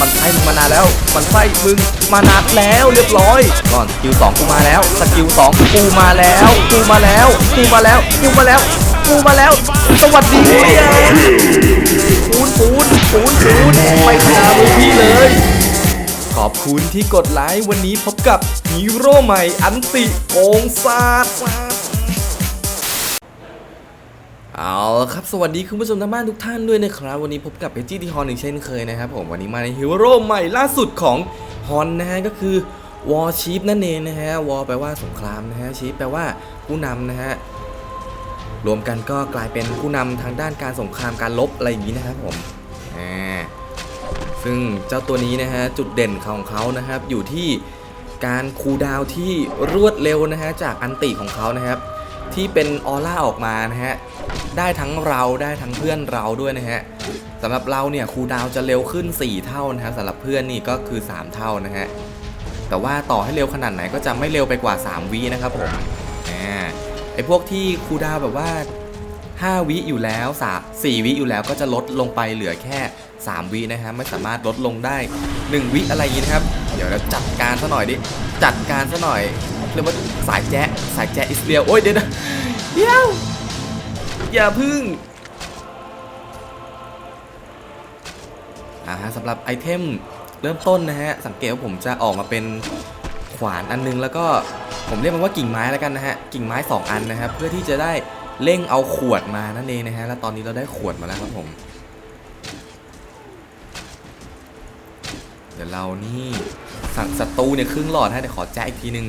มันไส้มึงมานานแล้ว มันไส้มึงมานานแล้วเรียบร้อยก่อนสกิลสองกูมาแล้วสกิลสองกูมาแล้วกูมาแล้วกูมาแล้วกูมาแล้วกูมาแล้ว สวัสดีเย้ปูนปูนปูนปูนไม่ทามือพี่เลย ขอบคุณที่กดไลค์วันนี้พบกับฮีโร่ใหม่อันติโกงซาด เอาครับสวัสดีคุณผู้ชมทางบ้านทุกท่านด้วยนะครับ วันนี้พบกับเพจจี้ดีฮอนอีกเช่นเคยนะครับผมวันนี้มาในฮีโร่ใหม่ล่าสุดของฮอนนะฮะก็คือวอ r ชีฟนั่นเองนะฮะวอแปลว่าสงครามนะฮะชีฟแปลว่าผู้นำนะฮะรวมกันก็กลายเป็นผู้นำทางด้านการสงครามการลบอะไรอย่างนี้นะครับผมอ่าซึ่งเจ้าตัวนี้นะฮะจุดเด่นของเขานะครับอยู่ที่การคูดาวที่รวดเร็วนะฮะจากอันติของเขานะครับ ที่เป็นออร่าออกมานะฮะได้ทั้งเราได้ทั้งเพื่อนเราด้วยนะฮะสำหรับเราเนี่ยคูดาวจะเร็วขึ้น 4 เท่านะครับสำหรับเพื่อนนี่ก็คือ 3 เท่านะฮะแต่ว่าต่อให้เร็วขนาดไหนก็จะไม่เร็วไปกว่า 3วินะครับผมอ่าไอพวกที่คูดาวแบบว่า 5 วิอยู่แล้ว4วิอยู่แล้วก็จะลดลงไปเหลือแค่ 3 วินะครับไม่สามารถลดลงได้ 1 วิอะไรอย่างนี้นะครับ เดี๋ยวเราจัดการซะหน่อยดิจัดการซะหน่อย เรียกว่าสายแจ๊ะสายแจ๊ะอิสเรียโอ้ยเดี๋ยวนะเดี๋ยวอย่าพึ่งอ่าฮะสำหรับไอเทมเริ่มต้นนะฮะ สังเกตว่าผมจะออกมาเป็นขวานอันนึง แล้วก็ผมเรียกมันว่ากิ่งไม้แล้วกันนะฮะ กิ่งไม้ 2 อันนะครับ เพื่อที่จะได้เร่งเอาขวดมานั่นเองนะฮะ แล้วตอนนี้เราได้ขวดมาแล้วครับผม เดี๋ยวเรานี่สั่งศัตรูเนี่ยครึ่งหลอดให้เดี๋ยวขอแจ้อีกทีนึง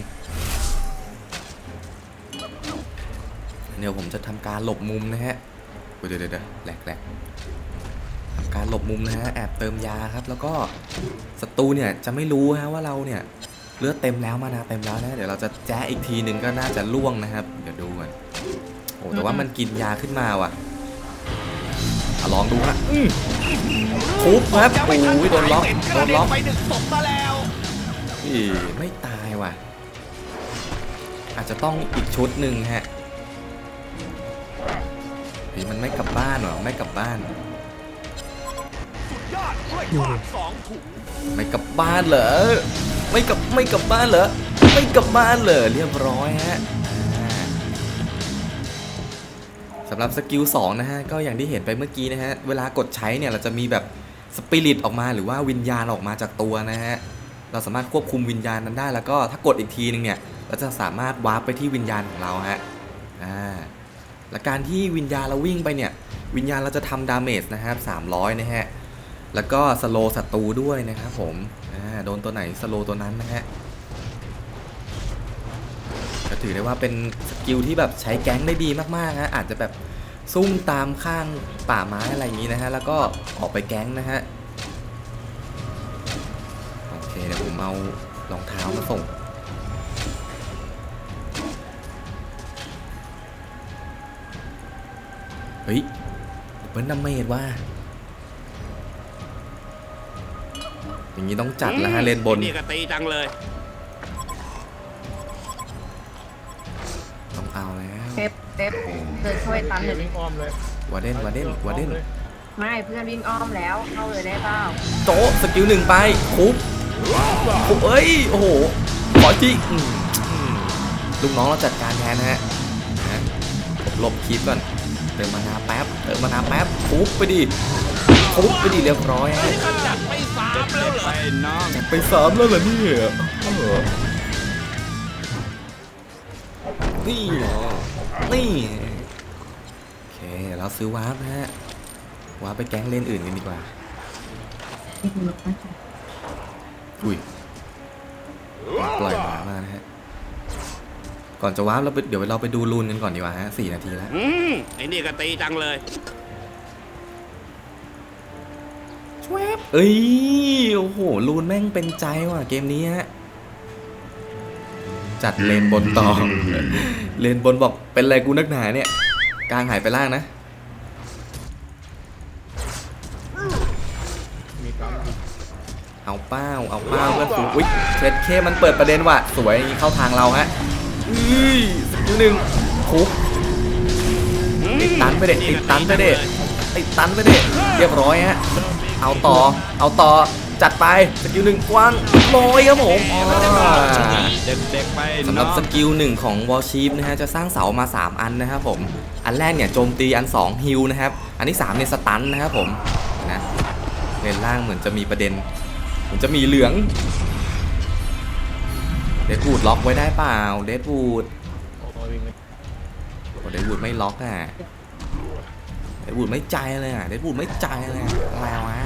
เดี๋ยวผมจะทำการหลบมุมนะฮะเดี๋ยวเดี๋ยวเดี๋ยวแหลกแหลกทำการหลบมุมนะฮะแอบเติมยาครับ แล้วก็ศัตรูเนี่ยจะไม่รู้ฮะว่าเราเนี่ยเลือดเต็มแล้วมานาเต็มแล้วนะเดี๋ยวเราจะแจ้อีกทีนึงก็น่าจะล่วงนะครับ เดี๋ยวดูกันโอ้แต่ว่ามันกินยาขึ้นมาว่ะอะลองดูฮะอื้อทุบครับโอ้ยโดนล็อกโดนล็อกไปดึกศพมาแล้วอีไม่ตายว่ะ อาจจะต้องอีกชุดหนึ่งฮะ เฮ้ยมันไม่กลับบ้านเหรอไม่กลับบ้าน สุดยอดด้วยฟาดสองถุงไม่กลับบ้านเหรอไม่กลับไม่กลับบ้านเหรอไม่กลับบ้านเหรอเรียบร้อยฮะอ่าสำหรับสกิล2นะฮะก็อย่างที่เห็นไปเมื่อกี้นะฮะเวลากดใช้เนี่ยเราจะมีแบบสปิริตออกมาหรือว่าวิญญาณออกมาจากตัวนะฮะเราสามารถควบคุมวิญญาณนั้นได้ แล้วก็ถ้ากดอีกทีนึงเนี่ยเราจะสามารถวาร์ปไปที่วิญญาณของเราฮะอ่า และการที่วิญญาณเราวิ่งไปเนี่ย วิญญาณเราจะทำดาเมจนะครับ300 นะฮะ แล้วก็สโลศัตรูด้วยนะครับผมโดนตัวไหนสโลตัวนั้นนะฮะก็ถือได้ว่าเป็นสกิลที่แบบใช้แก๊งได้ดีมากๆฮะอาจจะแบบซุ่มตามข้างป่าไม้อะไรอย่างนี้นะฮะ แล้วก็ออกไปแก๊งนะฮะ โอเคเดี๋ยวผมเอารองเท้ามาส่ง เฮ้ยเบิ้ลดาเมจว่าอย่างนี้ต้องจัดแล้วฮะเลนบน นี่ก็ตีจังเลย ต้องเอาแล้วเซฟเซฟเดินช่วยตันหน่อยดิอ้อมเลยวาเดนวาเดนวาเดนไม่เพื่อนวิ่งอ้อมแล้วเข้าเลยได้เปล่าโตะสกิลหนึ่งไปคุบคุบเอ้ยโอ้โหขอจริงอืมอืมลูกน้องเราจัดการแทนนะฮะนะผมหลบคลิปก่อนเติมมานาแป๊บเติมมานาแป๊บคุบไปดิคุบไปดิเรียบร้อยฮะจัดไปสามแล้วเหรอไปน้องไปสามแล้วเหรอเนี่ยเออนี่เหรอนี่โอเคเราซื้อวาร์ปนะฮะวาร์ปไปแก๊งเล่นอื่นกันดีกว่าอุ้ยปล่อยหมามานะฮะ ก่อนจะวาร์ปเราไปเดี๋ยวเราไปดูรูนกันก่อนดีกว่าฮะสี่นาทีแล้วอืมไอ้นี่ก็ตีจังเลย เอ้ยโอ้โหรูนแม่งเป็นใจว่ะเกมนี้ฮะจัดเลนบนต่อ เลนบนบอกเป็นอะไรกูนักหนาเนี่ยกลางหายไปล่างนะมีกำลังเอาเป้าเอาเป้าเพื่อนฝูงอุ้ยเทรดเคมันเปิดประเด็นว่ะสวยอย่างนี้เข้าทางเราฮะ อุ้ยสกิลหนึ่งคุกติดตันไปเด็ดติดตันไปเด็ดติดตันไปเด็ดเรียบร้อยฮะเอาต่อเอาต่อจัดไปสกิลหนึ่งกว้างลอยครับผมอ๋อเด็กๆไปสำหรับน้องสกิลหนึ่งของวอลชีฟนะฮะจะสร้างเสามา 3 อันนะครับผมอันแรกเนี่ยโจมตีอัน2ฮิลนะครับอันที่3เนี่ยสตันนะครับผมนะเลนล่างเหมือนจะมีประเด็นเหมือนจะมีเหลืองเดดวูดล็อกไว้ได้เปล่าเดดวูดโอ้เดดวูดไม่ล็อกอะเดดวูดไม่ใจเลยอะเดดวูดไม่ใจเลยอะอะไรวะ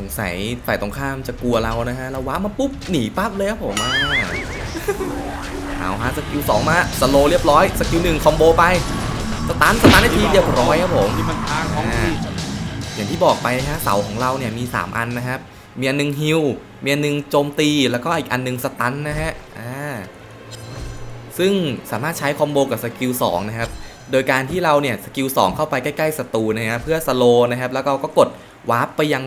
สงสัยฝ่ายตรงข้ามจะกลัวเรานะฮะ เราว้ามาปุ๊บ หนีปั๊บเลยครับผมอะเอาฮะสกิลสองมา สโลเรียบร้อย สกิลหนึ่งคอมโบไป สตันสตันได้ทีเรียบร้อยครับผมอย่างที่บอกไปนะฮะ เสาของเราเนี่ยมี 3 อันนะครับ มีอันหนึงฮิลมีอันหนึงโจมตี แล้วก็อีกอันหนึงสตันนะฮะ อ่า ซึ่งสามารถใช้คอมโบกับสกิล2นะครับ โดยการที่เราเนี่ยสกิล2เข้าไปใกล้ๆศัตรูนะฮะเพื่อสโลนะครับ แล้วก็ก็กดวาร์ปไปยัง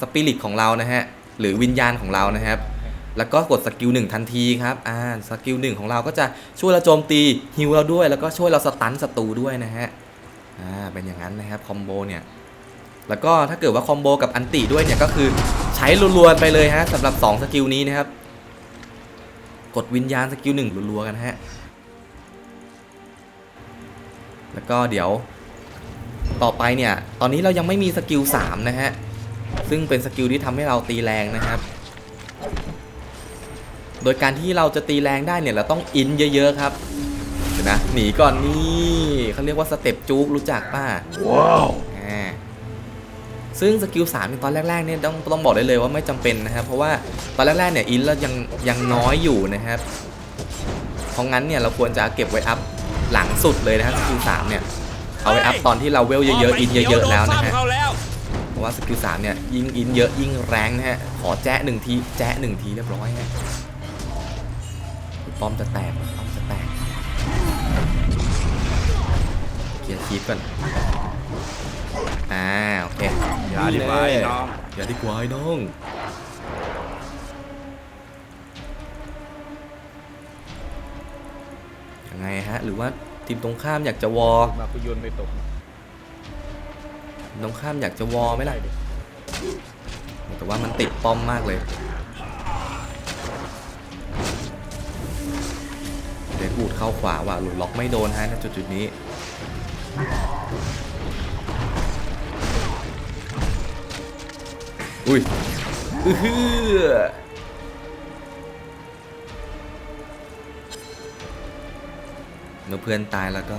สปิริตของเรานะฮะหรือวิญญาณของเรานะครับ แล้วก็กดสกิลหนึ่งทันทีครับอ่าสกิลหนึ่งของเราก็จะช่วยเราโจมตีฮิลเราด้วย แล้วก็ช่วยเราสตันศัตรูด้วยนะฮะอ่าเป็นอย่างนั้นนะครับคอมโบเนี่ยแล้วก็ถ้าเกิดว่าคอมโบกับอันติด้วยเนี่ยก็คือใช้รัวๆไปเลยฮะสำหรับ 2 สกิลนี้นะครับ กดวิญญาณสกิลหนึ่งรัวๆกันฮะแล้วก็เดี๋ยวต่อไปเนี่ย ตอนนี้เรายังไม่มีสกิล3นะฮะ ซึ่งเป็นสกิลที่ทำให้เราตีแรงนะครับ โดยการที่เราจะตีแรงได้เนี่ยเราต้องอินเยอะๆครับเดี๋ยวนะหนีก่อนนี่เขาเรียกว่าสเต็ปจู๊กรู้จักป่ะว้าวอ่าซึ่งสกิล3ในตอนแรกๆเนี่ยต้องต้องบอกได้เลยว่าไม่จำเป็นนะครับ เพราะว่าตอนแรกๆเนี่ยอินแล้วยังยังน้อยอยู่นะครับ เพราะงั้นเนี่ยเราควรจะเก็บไว้อัพหลังสุดเลยนะฮะสกิล3เนี่ยเอาไว้อัพตอนที่เราเวลเยอะๆอินเยอะๆแล้วนะฮะ เขาแล้วเพราะว่าสกิล3เนี่ยยิ่งอินเยอะยิ่งแรงนะฮะ ขอแจ้หนึ่งที แจ้หนึ่งทีเรียบร้อยฮะป้อมจะแตกป้อมจะแตกเคลียร์คีปก่อนอ่าโอเคอย่าดีไปน้องอย่าดีกว่าไอ้น้องยังไงฮะ หรือว่าทีมตรงข้ามอยากจะวอลมาพยนต์ไปตก ตรงข้ามอยากจะวอลไหมล่ะแต่ว่ามันติดป้อมมากเลยเดดบูดเข้าขวาว่ะหลุดล็อกไม่โดนฮะณจุดจุดนี้อุ้ยอือฮือเมื่อเพื่อนตายแล้วก็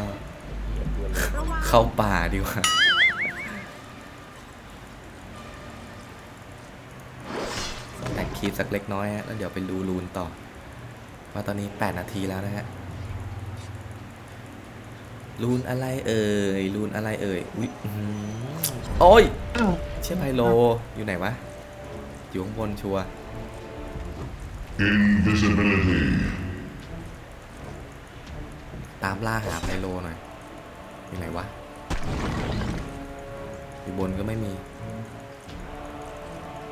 เข้าป่าดีกว่า แต่ง คีบสักเล็กน้อยฮะแล้วเดี๋ยวไปดูรูนต่อว่าตอนนี้ 8 นาทีแล้วนะฮะรูนอะไรเอ่ยรูนอะไรเอ่ยอุ้ยอื้อหือโอ้ยอ้าวเชื่อไพโลอยู่ไหนวะ อยู่ข้างบนชัวร์ Invisibility. ตามล่าหาไพโลหน่อย อยู่ไหนวะ อยู่บนก็ไม่มี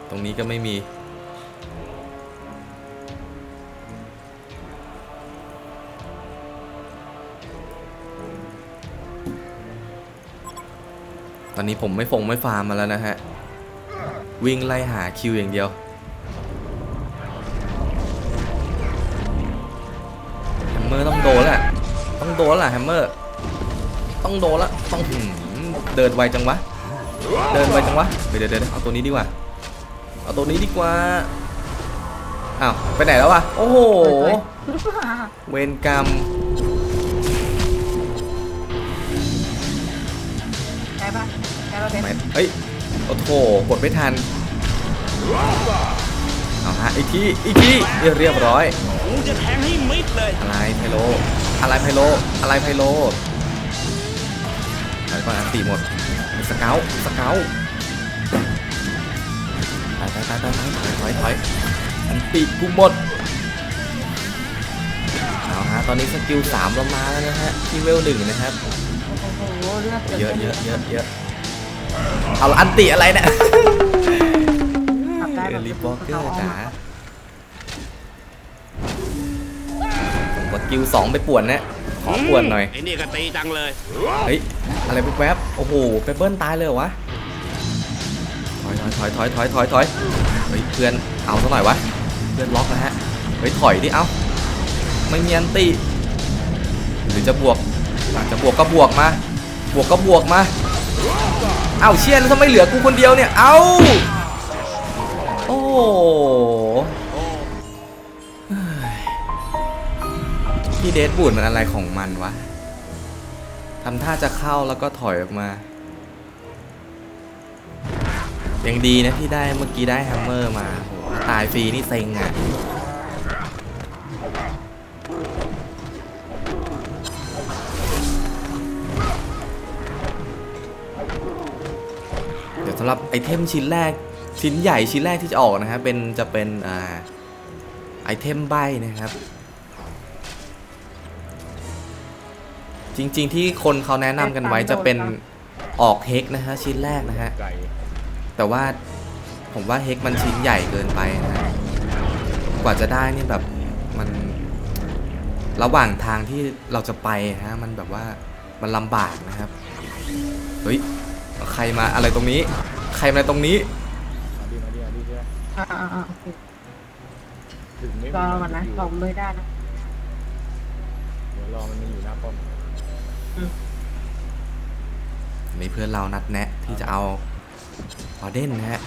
ตรงนี้ก็ไม่มี ตอนนี้ผมไม่ฟงไม่ฟาร์มมาแล้วนะฮะ วิ่งไล่หาคิวอย่างเดียวแฮมเมอร์ต้องโดนแหละต้องโดนแหละแฮมเมอร์ต้องโดนละต้องหืมเดินไวจังวะเดินไวจังวะเดี๋ยวเดี๋ยวเดี๋ยวเอาตัวนี้ดีกว่าเอาตัวนี้ดีกว่าอ้าวไปไหนแล้ววะโอ้โหเวรกรรม ใช่ปะเพชไมเฮ้ยโอ้โหกดไม่ทันเอาฮะอีกทีอีกทีเรียบร้อยกูจะแทงให้มิดเลยอะไรไพโลอะไรไพโลอะไรไพโลอะไรก่อนอันตีหมดสเกลสเกลตายตายตายถอยถอยถอยอันตีกูหมดเอาฮะตอนนี้สกิลสามเรามาแล้วนะฮะที่เวลหนึ่งนะครับเยอะเยอะเยอะเยอะ เอาละอันติอะไรเนี่ยขับได้เอแบบอรีบวอลเกอร์จ๋าเอาออกมาเดี๋ยวรีบวอลเกอร์เออจ๋าเออกิลสองไปป่วนนะขอป่วนหน่อยไอ้นี่ก็ตีจังเลย เฮ้ย อะไรแวบๆโอ้โหไปเบิ้ลตายเลยเหรอวะถอยถอยถอยถอยถอยถอยถอยเฮ้ยเพื่อนเอาซะหน่อยวะ เพื่อนล็อกนะฮะ เฮ้ย ถอยดิ เอาไม่มีอันตีหรือจะบวกอะจะบวกก็บวกมา บวกก็บวกมา เอ้าเชี่ยนทำไมเหลือกูคนเดียวเนี่ย เอ้า โอ้ยพี่เดดบูดมันอะไรของมันวะทำท่าจะเข้าแล้วก็ถอยออกมา ยังดีนะที่ได้เมื่อกี้ได้แฮมเมอร์มา ตายฟรีนี่เซ็งอะำหรับไอเทมชิ้นแรกชิ้นใหญ่ชิ้นแรกที่จะออกนะครับเป็นจะเป็นอ่าไอเทมใบนะครับ จริงๆที่คนเขาแนะนำกันไว้จะเป็นออกเฮกนะฮะชิ้นแรกนะฮะไก่แต่ว่าผมว่าเฮกมันชิ้นใหญ่เกินไปนะฮะกว่าจะได้นี่แบบมันระหว่างทางที่เราจะไปฮะมันแบบว่ามันลำบากนะครับ เฮ้ย ใครมาอะไรตรงนี้ใค รมาตรงนี้มาดิมาดิมาดิเพื่อนอ่าอ่าอ่าโอเคถึงไม่รอมันนะรอมันเลยได้นะ เดี๋ยวรอมันมีอยู่หน้าป้อมนี่เพื่อนเรานัดแนะที่จะเอาออเดนนะฮะ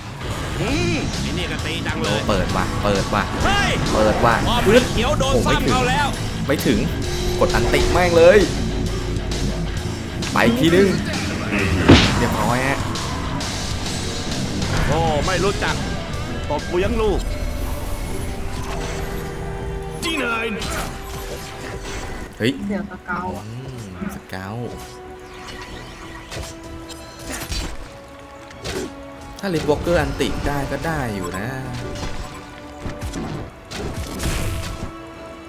อืมไอ้นี่ก็ตีจังเลยเปิดว่ะเปิดว่ะเฮ้ยเปิดว่ะพอปึ๊พี่ดเขียวโดนโอ้ไม่ซ้ำถึง เขาแล้ว ไม่ถึงกดอันติแม่งเลย ไปอีกทีนึงเรียบร้อยฮะโอ้ไม่รู้จักตบกูยังลูกจีเนยเฮ้ยเดี๋ยวสเกาอืมสเกลถ้าลิฟวอลเกอร์อันติได้ก็ได้อยู่นะ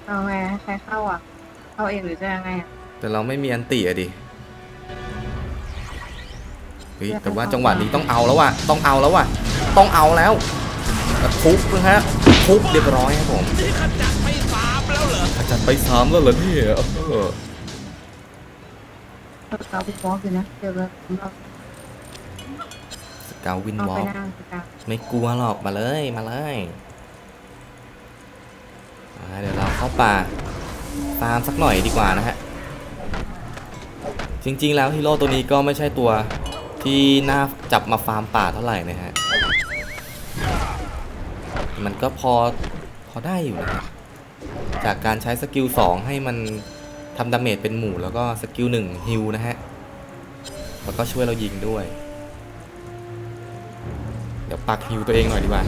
เอาไงใครเข้าอะเข้าเองหรือจะยังไงอะแต่เราไม่มีอันติอะดิ เฮ้ยแต่ว่าจังหวะนี้ต้องเอาแล้วว่ะต้องเอาแล้วว่ะต้องเอาแล้วทุบนะฮะทุบเรียบร้อยครับผมนี่ขจัดไปสามแล้วเหรออาจารย์ไปซ้ำแล้วเหรอเนี่ยเออสเกาไปฟ้องอยู่นะเดี๋ยวเราเอาสเกลวินเอาวอไปล์กนั่งสเกาไม่กลัวหรอกมาเลยมาเลยอ่าเดี๋ยวเราเข้าป่าฟาร์มสักหน่อยดีกว่านะฮะจริงๆแล้วฮีโร่ตัวนี้ก็ไม่ใช่ตัว ที่น่าจับมาฟาร์มป่าเท่าไหร่นะฮะ มันก็พอพอได้อยู่นะฮะจากการใช้สกิล2ให้มันทำดาเมจเป็นหมู่แล้วก็สกิล1ฮิลนะฮะ แล้วก็ช่วยเรายิงด้วย เดี๋ยวปักฮิวตัวเองหน่อยดีกว่า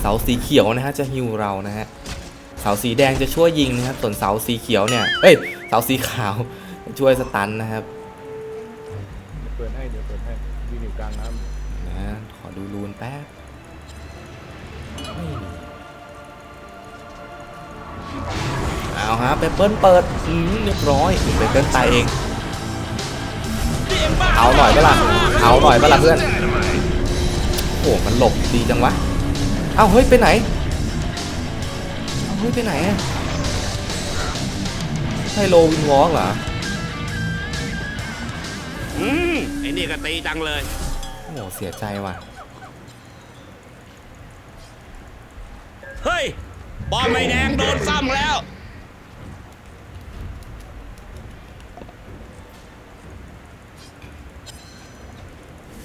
เสาสีเขียวนะฮะจะฮิวเรานะฮะเสาสีแดงจะช่วยยิงนะครับส่วนเสาสีเขียวเนี่ย เอ้ย เสาสีขาว ช่วยสตันนะครับเดี๋ยวเปิดให้เดี๋ยวเปิดให้ยืนอยู่กลางน้ำนะขอดูรูนแป๊บไม่มีเอาฮะเปเปิ้ลเปิดอืมเรียบร้อยเปเปิ้ลตายเอง เอาหน่อยปะล่ะเอาหน่อยปะล่ะเพื่อนโอ้โหมันหลบดีจังวะเอ้าเฮ้ยไปไหนเอาเฮ้ยไปไหนอะใช่โลวินวอล์กเหรอ อืมไอ้นี่ก็ตีจังเลย โอ้โหเสียใจว่ะ เฮ้ยบอมไม่แดงโดนซ้ำแล้ว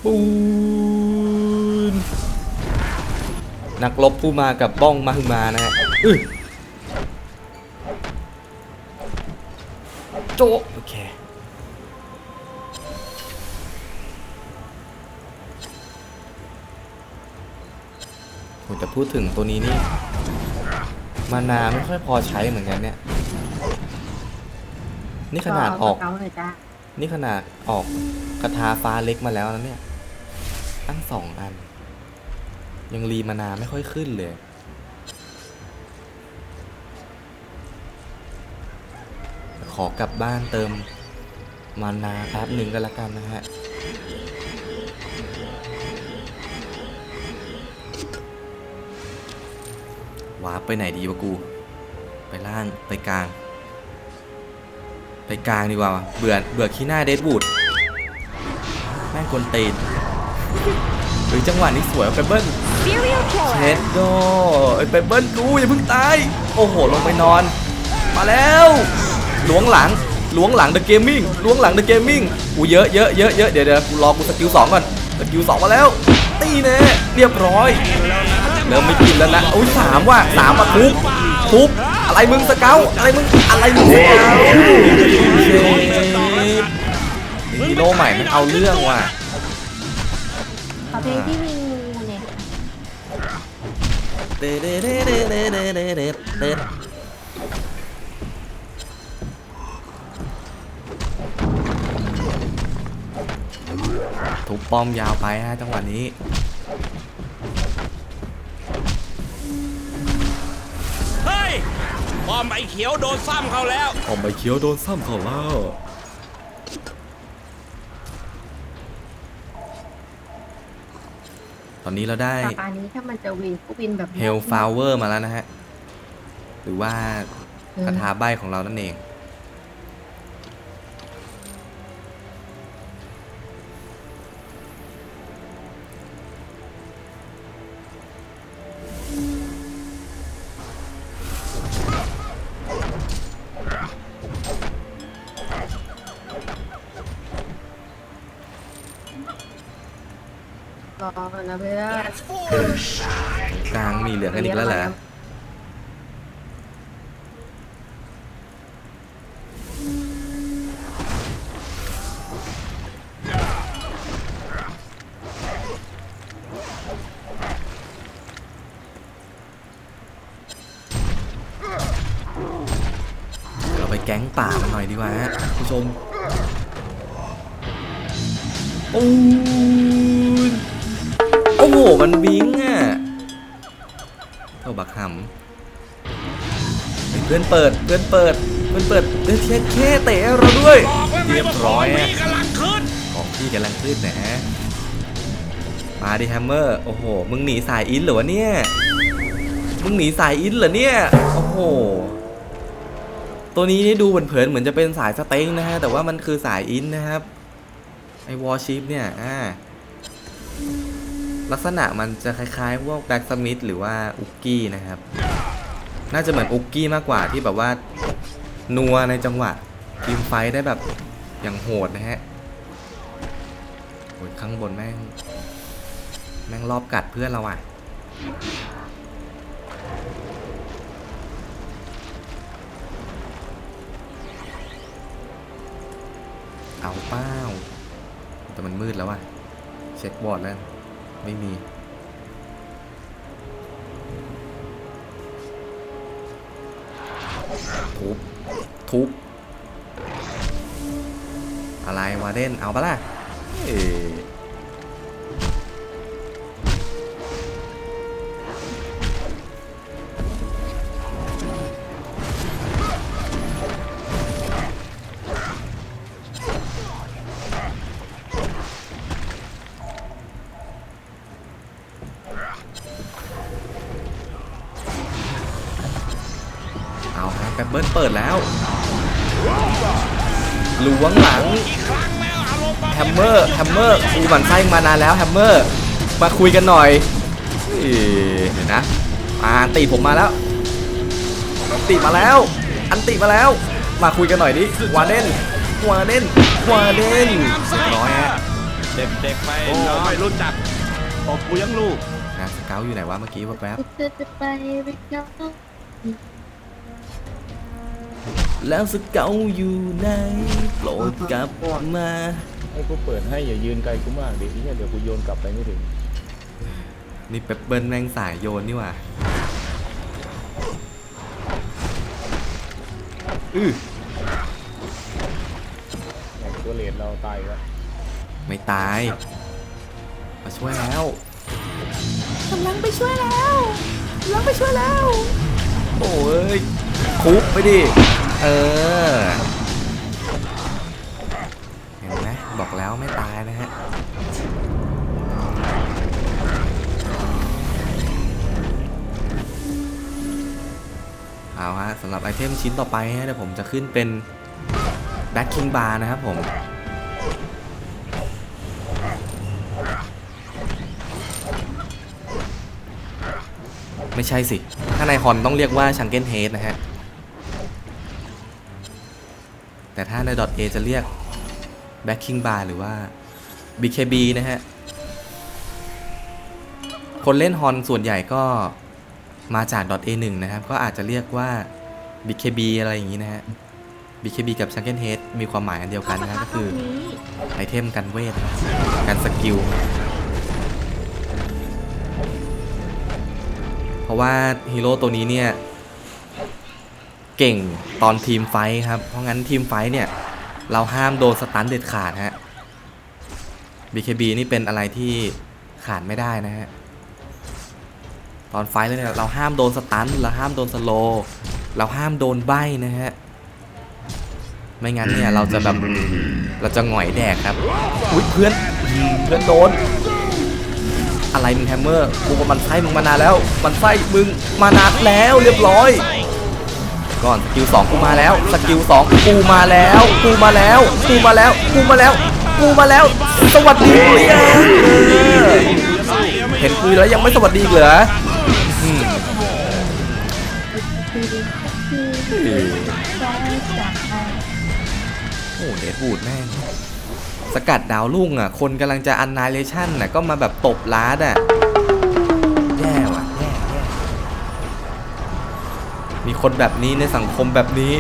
ปูน นักรบผู้มากับบ้องมาฮึมานะฮะอื้อโจะโอเค พูดถึงตัวนี้นี่ มานาไม่ค่อยพอใช้เหมือนกันเนี่ย นี่ขนาดออกเสเกาเลยจ้านี่ขนาดออกกระทาฟ้าเล็กมาแล้วนะเนี่ย ตั้งสองอัน ยังรีมานาไม่ค่อยขึ้นเลย ขอกลับบ้านเติมมานาแป๊บหนึ่งก็แล้วกันนะฮะ วาร์ปไปไหนดีวะกู ไปล่างไปกลาง ไปกลางดีกว่าวะเบื่อเบื่อขี้หน้าเดดบูดแม่งกวนตีนเฮ้ยจังหวะนี้สวยว่ะไปเบิ้ล Serial เฮ killer. ดโดไอ้ไปเบิ้ลกูอย่าเพิ่งตาย โอ้โห ลงไปนอน มาแล้วล้วงหลังล้วงหลังเดอะเกมมิ่งล้วงหลังเดอะเกมมิ่งกูเยอะเยอะเยอะเยอะเดี๋ยวเดี๋ยวกูรอกูสกิลสองก่อนสกิลสองมาแล้วตีแน่เรียบร้อย เริ่มไม่กินแล้วนะอุ้ยสามว่ะสามมาทุบทุบอะไรมึงสเกลอะไรมึงอะไรมึงสเกลเชฟฮีโร่ใหม่มันเอาเรื่องว่ะขอเพลงที่มีงูเนี่ยเดเดเดเดเดเดเดเดเดทุบป้อมยาวไปฮะจังหวะนี้ เฮ้ยบอมไอ้เขียวโดนซ้ำเขาแล้ว ออกไปเขียวโดนซ้ำเขาแล้วตอนนี้เราได้ราคานี้ถ้ามันจะวินก็วินแบบเฮลฟาวเวอร์มาแล้วนะฮะ หรือว่าเออคาถาใบของเรานั่นเอง อนนะเพื่อนกลางมีเหลืองกันอีกแล้วเหรอเราไปแก๊งป่ากันหน่อยดีกว่าฮะผู้ชมโอ้ มันบิงอะเท่าบักหำเพื่อนเปิดเพื่อนเปิดเพื่อนเปิดเพื่อนเช็ดแค่เตะเราด้วยเรียบร้อยมีฮะของพี่กำลังขึ้นนะมาดิแฮมเมอร์โอ้โหมึงหนีสายอินเหรอวะเนี่ยมึงหนีสายอินเหรอเนี่ยโอ้โหตัวนี้นี่ดูเผินๆเหมือนจะเป็นสายสเต็งนะฮะแต่ว่ามันคือสายอินนะครับไอวอชิปเนี่ยอ่า ลักษณะมันจะคล้ายๆพวกแบ็กสมิธหรือว่าอุกกี้นะครับ น่าจะเหมือนอุกกี้มากกว่าที่แบบว่านัวในจังหวะทีมไฟได้แบบอย่างโหดนะฮะโอ้ยข้างบนแม่ง แม่งรอบกัดเพื่อนเราอะเอาเป้า แต่มันมืดแล้วว่ะ เช็คบอร์ดแล้ว ไม่มี ทุบ ทุบ อะไรวาเดนเอาปะล่ะเอ ดแล้วล้วงหลังอีกครั้งแล้วอารมณ์แฮมเมอร์แฮมเมอร์กูหมั่นไส้มานานแล้วแฮมเมอร์มาคุยกันหน่อยเอ้ยเดี๋ยวนะอ่าอันติผมมาแล้วอันติมาแล้ว อันติมาแล้ว มาคุยกันหน่อยดิวาเดนวาเดนวาเดนเรียบร้อยฮะเด็กๆไปโอ้ไม่รู้จักผมกูยังลูกนะสเกลอยู่ไหนวะเมื่อกี้แป๊บ แล้วสเกลอยู่ไหนโปรดกลับมาให้กูเปิดให้อย่ายืนไกลกูมากดิไอ้เนี่ยเดี๋ยวกูโยนกลับไปไม่ถึงนี่เปปเปิลแม่งสายโยนนี่หว่าอือไอ้ตัวเลดเราตายแล้วไม่ตาย มาช่วยแล้วกำลังไปช่วยแล้วกำลังไปช่วยแล้ว โอ้ยคุบไปดิ เออ เห็นไหมบอกแล้วไม่ตายนะฮะสำหรับไอเทมชิ้นต่อไปฮะเดี๋ยวผมจะขึ้นเป็นแบ็คคิงบาร์นะครับผมไม่ใช่สิ ถ้าในฮอนต้องเรียกว่าชังเก้นเฮดนะฮะ แต่ถ้าใน .a จะเรียก backing bar หรือว่า BKB นะฮะ คนเล่นฮอนส่วนใหญ่ก็มาจาก .a1 นะครับ ก็อาจจะเรียกว่า BKB อะไรอย่างนี้นะฮะ BKB กับ Chunken Head มีความหมายอันเดียวกันนะก็คือ ไอเทมกันเวทกันสกิล เพราะว่าฮีโร่ตัวนี้เนี่ย เก่งตอนทีมไฟครับ เพราะงั้นทีมไฟเนี่ย เราห้ามโดนสตันเด็ดขาดฮะ BKB นี่เป็นอะไรที่ขาดไม่ได้นะฮะ ตอนไฟเลยเนี่ยเราห้ามโดนสตันเราห้ามโดนสโล เราห้ามโดนใบนะฮะ ไม่งั้นเนี่ยเราจะแบบเราจะหงอยแดกครับ อุ้ยเพื่อนเพื่อนโดน อะไรมึงแฮมเมอร์กูมันไส้มึงมานานแล้ว มันไส้มึงมานานแล้วเรียบร้อย ก่อนสกิลสองกูมาแล้วสกิลสองกูมาแล้วกูมาแล้วกูมาแล้วกูมาแล้วกูมาแล้ว สวัสดีเรียงเห็นคุยแล้วยังไม่สวัสดีเหรอโอ้เดดบูดแม่งสกัดดาวรุ่งอะ คนกำลังจะอันน i เลชั่นน่ะก็มาแบบตบล้าดอะ มีคนแบบนี้ในสังคมแบบนี้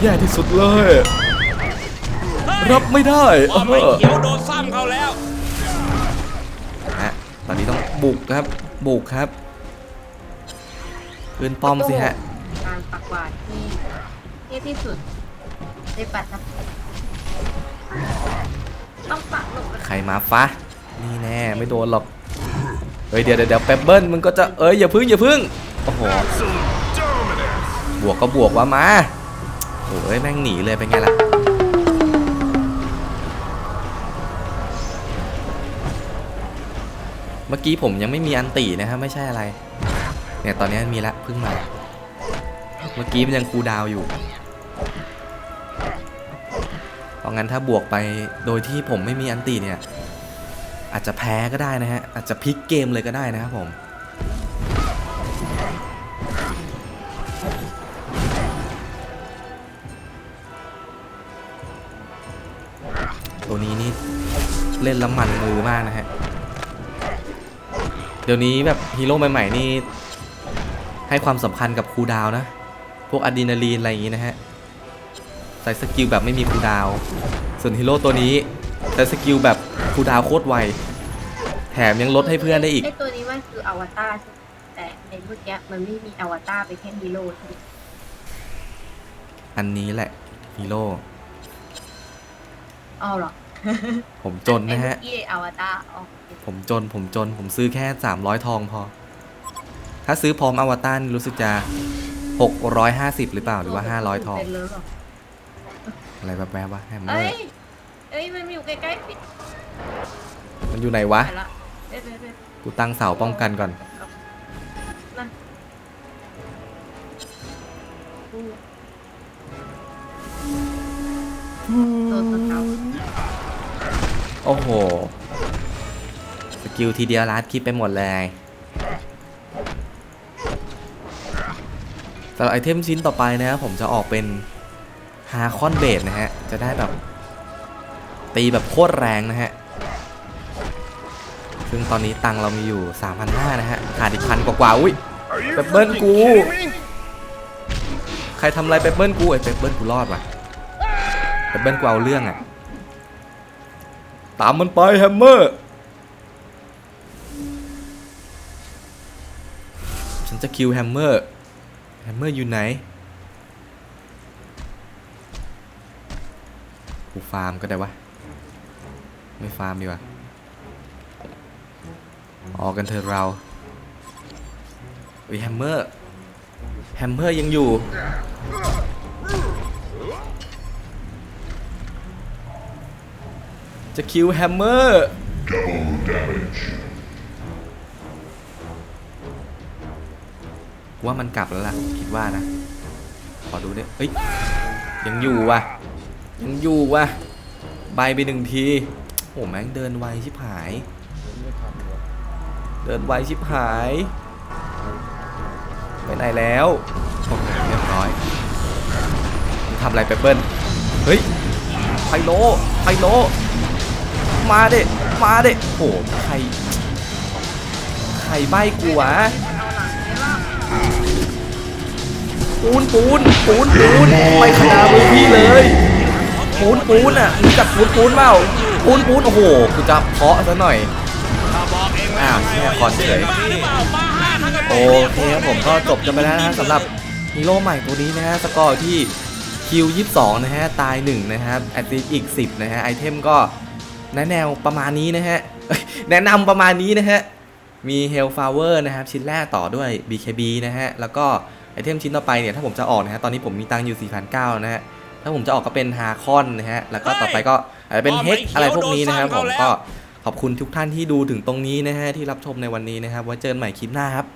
แย่ที่สุดเลย รับไม่ได้บอมไม่เขียวโดนซ้ำเขาแล้ว ฮะตอนนี้ต้องบุกครับ บุกครับคืนป้อมสิฮะ การปักหวาดที่เท่ที่สุดในปัตตภีต้องปักลงไปใครมาฟะนี่แน่ไม่โดนหรอก เฮ้ยเดี๋ยวเดี๋ยวเดี๋ยวเปปเบิ้ลมึงก็จะเอ้ยอย่าพึ่งอย่าพึ่ง โอ้โหบ วกก็บวกว่ามาโอ้ยแม่งหนีเลยเป็นไงล่ะเมื่อกี้ผมยังไม่มีอันตีนะครับไม่ใช่อะไร เนี่ยตอนนี้มีละเพิ่งมา เมื่อกี้มันยังคูดาวอยู่ เพราะงั้นถ้าบวกไปโดยที่ผมไม่มีอันตีเนี่ย อาจจะแพ้ก็ได้นะฮะอาจจะพลิกเกมเลยก็ได้นะครับผม เล่นและมันมือมากนะฮะ เดี๋ยวนี้แบบฮีโร่ใหม่ๆนี่ให้ความสำคัญกับคูลดาวน์นะ พวกอะดรีนาลีนอะไรอย่างงี้นะฮะ ใส่สกิลแบบไม่มีคูลดาวน์ส่วนฮีโร่ตัวนี้ใส่สกิลแบบคูลดาวน์โคตรไว แถมยังลดให้เพื่อนได้อีก ไอตัวนี้มันคืออวตารใช่ไหมแต่ในเมื่อกี้มันไม่มีอวตารไปนแค่ฮีโร่ใช่ไหมอันนี้แหละฮีโร่อ๋อเหรอ ผมจนนะฮะ ไอ้เมื่อกี้อวตารอ๋อผมจน ผมจน ผมซื้อแค่ 300 ทองพอ ถ้าซื้อพร้อมอวตารนี่รู้สึกจะ 650 หรือเปล่าหรือว่า 500 ทอง เป็นเลยเหรออะไรแบบแบบวะแฮมเมอเอ้ย ร์ เอ้ย มันอยู่ใกล้ๆปิดมันอยู่ไหนวะ ไปละเอ้ยเอ้ยเอ้ยกูตั้งเสาป้องกันก่อน นั่นโดนตัวเก่า โอ้โห สกิลทีเดียวลัดคลิปไปหมดเลยสำหรับไอเทมชิ้นต่อไปนะครับผมจะออกเป็นฮาคอนเบดนะฮะ จะได้แบบ ตีแบบโคตรแรงนะฮะ ซึ่งตอนนี้ตังเรามีอยู่ 3,500 นะฮะ ขาดอีกพันกว่าๆอุ้ยเปปเปิ้ลกู ใครทำอะไรเปปเปิ้ลกูไอเปปเปิ้ลกูรอดว่ะเปปเปิ้ลกูเอาเรื่องอะ ตามมันไปแฮมเมอร์ ฉันจะคิวแฮมเมอร์ แฮมเมอร์อยู่ไหน กูฟาร์มก็ได้วะ ไม่ฟาร์มดีกว่า ออกกันเถอะเราอุ้ยแฮมเมอร์ แฮมเมอร์ยังอยู่ จะคิวแฮมเมอร์ว่ามันกลับแล้วล่ะ คิดว่านะ ขอดูเนี่ยเฮ้ย ยังอยู่ว่ะ ยังอยู่ว่ะ ใบไปหนึ่งที โอ้แม่งเดินไวชิบหาย เดินไวชิบหาย ไปไหนแล้วโอเคเรียบร้อยทำอะไรเปเปิ้ล เฮ้ยไพโลไพโล มาเด็มาเด็โอ้ใคร ใครใบกูวะเหลังไหมล่ะปูนปูนปูนปูนไปขนามือพี่เลยปูนปูนอะรู้จักปูนปูนเปล่าปูนปูนโอ้โหกูจะเพาะซะหน่อยอกเองอ้าวเชี่ยคอนเฉยเล่าบ้าห้าทั้งกระโอเคครับผมก็จบกันไปแล้วนะสำหรับฮีโร่ใหม่ตัวนี้นะฮะสกอร์ที่คิว 22 นะฮะ ตาย 1 นะครับแอดซิอีก 10 นะฮะ ไอเทมก็ แนะแนวประมาณนี้นะฮะเอ้ยแนะนำประมาณนี้นะฮะ มี Hellflower นะครับ ชิ้นแรกต่อด้วย BKB นะฮะ แล้วก็ไอเทมชิ้นต่อไปเนี่ย ถ้าผมจะออกนะฮะ ตอนนี้ผมมีตังค์อยู่4,900นะฮะ ถ้าผมจะออกก็เป็นฮาคอนนะฮะ แล้วก็ต่อไปก็อาจจะเป็นเฮกอะไรพวกนี้นะครับผมก็ขอบคุณทุกท่านที่ดูถึงตรงนี้นะฮะที่รับชมในวันนี้นะครับไว้เจอกันใหม่คลิปหน้าครับ